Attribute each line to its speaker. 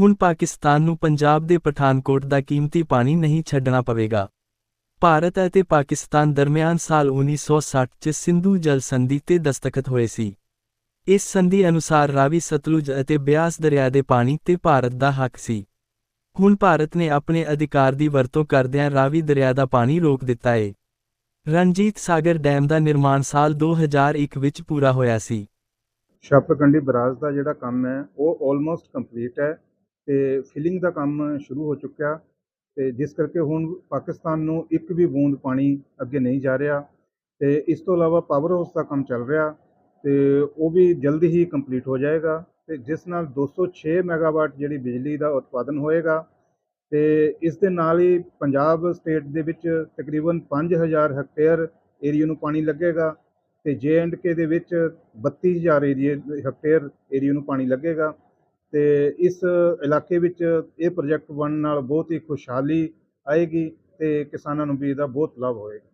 Speaker 1: ਹੁਣ ਪਾਕਿਸਤਾਨ ਨੂੰ ਪੰਜਾਬ ਦੇ ਪਠਾਨਕੋਟ ਦਾ ਕੀਮਤੀ ਪਾਣੀ ਨਹੀਂ ਛੱਡਣਾ ਪਵੇਗਾ। ਭਾਰਤ ਅਤੇ ਪਾਕਿਸਤਾਨ ਦਰਮਿਆਨ ਸਾਲ 1960 'ਚ ਸਿੰਧੂ ਜਲ ਸੰਧੀ ਤੇ ਦਸਤਖਤ ਹੋਏ ਸੀ। ਇਸ ਸੰਧੀ ਅਨੁਸਾਰ ਰਾਵੀ ਸਤਲੁਜ ਅਤੇ ਬਿਆਸ ਦਰਿਆ ਦੇ ਪਾਣੀ ਤੇ ਭਾਰਤ ਦਾ ਹੱਕ ਸੀ। ਹੁਣ ਭਾਰਤ ਨੇ ਆਪਣੇ ਅਧਿਕਾਰ ਦੀ ਵਰਤੋਂ ਕਰਦਿਆਂ ਰਾਵੀ ਦਰਿਆ ਦਾ ਪਾਣੀ ਰੋਕ ਦਿੱਤਾ ਏ। ਰਣਜੀਤ ਸਾਗਰ ਡੈਮ ਦਾ ਨਿਰਮਾਣ ਸਾਲ 2001 ਵਿੱਚ ਪੂਰਾ ਹੋਇਆ ਸੀ।
Speaker 2: ਛਾਪਰਕੰਡੀ ਬਰਾਜ ਦਾ ਜਿਹੜਾ ਕੰਮ ਹੈ, ਉਹ ਆਲਮੋਸਟ ਕੰਪਲੀਟ ਹੈ। ਤੇ ਫਿਲਿੰਗ ਦਾ ਕੰਮ ਸ਼ੁਰੂ ਹੋ ਚੁੱਕਿਆ ਤੇ ਜਿਸ ਕਰਕੇ ਹੁਣ ਪਾਕਿਸਤਾਨ ਨੂੰ ਇੱਕ ਵੀ ਬੂੰਦ ਪਾਣੀ ਅੱਗੇ ਨਹੀਂ ਜਾ ਰਿਹਾ ਤੇ ਇਸ ਤੋਂ ਇਲਾਵਾ ਪਾਵਰ ਹਾਊਸ ਦਾ ਕੰਮ ਚੱਲ ਰਿਹਾ ਤੇ ਉਹ ਵੀ ਜਲਦੀ ਹੀ ਕੰਪਲੀਟ ਹੋ ਜਾਏਗਾ ਤੇ ਜਿਸ ਨਾਲ 206 ਮੈਗਾਵਾਟ ਜਿਹੜੀ ਬਿਜਲੀ ਦਾ ਉਤਪਾਦਨ ਹੋਏਗਾ ਤੇ ਇਸ ਦੇ ਨਾਲ ਹੀ ਪੰਜਾਬ ਸਟੇਟ ਦੇ ਵਿੱਚ ਤਕਰੀਬਨ 5000 ਹੈਕਟੇਅਰ ਏਰੀਆ ਨੂੰ ਪਾਣੀ ਲੱਗੇਗਾ ਤੇ ਜੇ ਐਂਡ ਕੇ ਦੇ ਵਿੱਚ 32000 ਏਰੀਆ ਹੈਕਟੇਅਰ ਏਰੀਆ ਨੂੰ ਪਾਣੀ ਲੱਗੇਗਾ। ਤੇ ਇਸ ਇਲਾਕੇ ਵਿੱਚ ਇਹ ਪ੍ਰੋਜੈਕਟ ਬਣਨ ਨਾਲ ਬਹੁਤ ਹੀ ਖੁਸ਼ਹਾਲੀ ਆਏਗੀ ਤੇ ਕਿਸਾਨਾਂ ਨੂੰ ਵੀ ਇਹਦਾ ਬਹੁਤ ਲਾਭ ਹੋਏਗਾ।